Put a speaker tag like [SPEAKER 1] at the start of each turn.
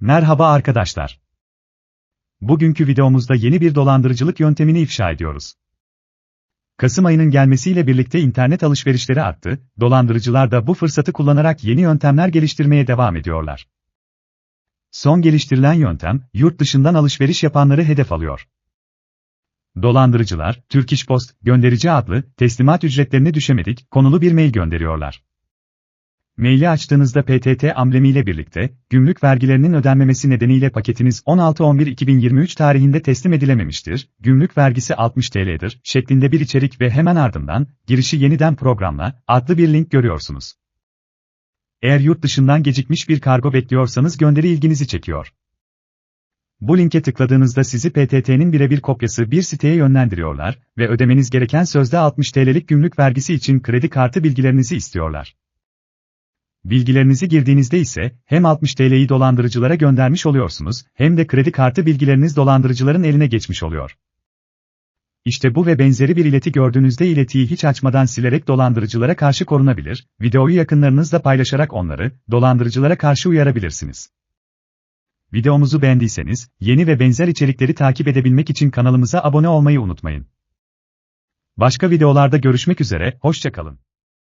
[SPEAKER 1] Merhaba arkadaşlar. Bugünkü videomuzda yeni bir dolandırıcılık yöntemini ifşa ediyoruz. Kasım ayının gelmesiyle birlikte internet alışverişleri arttı, dolandırıcılar da bu fırsatı kullanarak yeni yöntemler geliştirmeye devam ediyorlar. Son geliştirilen yöntem, yurt dışından alışveriş yapanları hedef alıyor. Dolandırıcılar, Turkish Post, gönderici adlı, teslimat ücretlerini düşemedik, konulu bir mail gönderiyorlar. Maili açtığınızda PTT amblemiyle birlikte, gümrük vergilerinin ödenmemesi nedeniyle paketiniz 16-11-2023 tarihinde teslim edilememiştir, gümrük vergisi 60 TL'dir, şeklinde bir içerik ve hemen ardından, girişi yeniden programla, adlı bir link görüyorsunuz. Eğer yurt dışından gecikmiş bir kargo bekliyorsanız gönderi ilginizi çekiyor. Bu linke tıkladığınızda sizi PTT'nin birebir kopyası bir siteye yönlendiriyorlar ve ödemeniz gereken sözde 60 TL'lik gümrük vergisi için kredi kartı bilgilerinizi istiyorlar. Bilgilerinizi girdiğinizde ise hem 60 TL'yi dolandırıcılara göndermiş oluyorsunuz hem de kredi kartı bilgileriniz dolandırıcıların eline geçmiş oluyor. İşte bu ve benzeri bir ileti gördüğünüzde iletiyi hiç açmadan silerek dolandırıcılara karşı korunabilir, videoyu yakınlarınızla paylaşarak onları, dolandırıcılara karşı uyarabilirsiniz. Videomuzu beğendiyseniz, yeni ve benzer içerikleri takip edebilmek için kanalımıza abone olmayı unutmayın. Başka videolarda görüşmek üzere, hoşçakalın.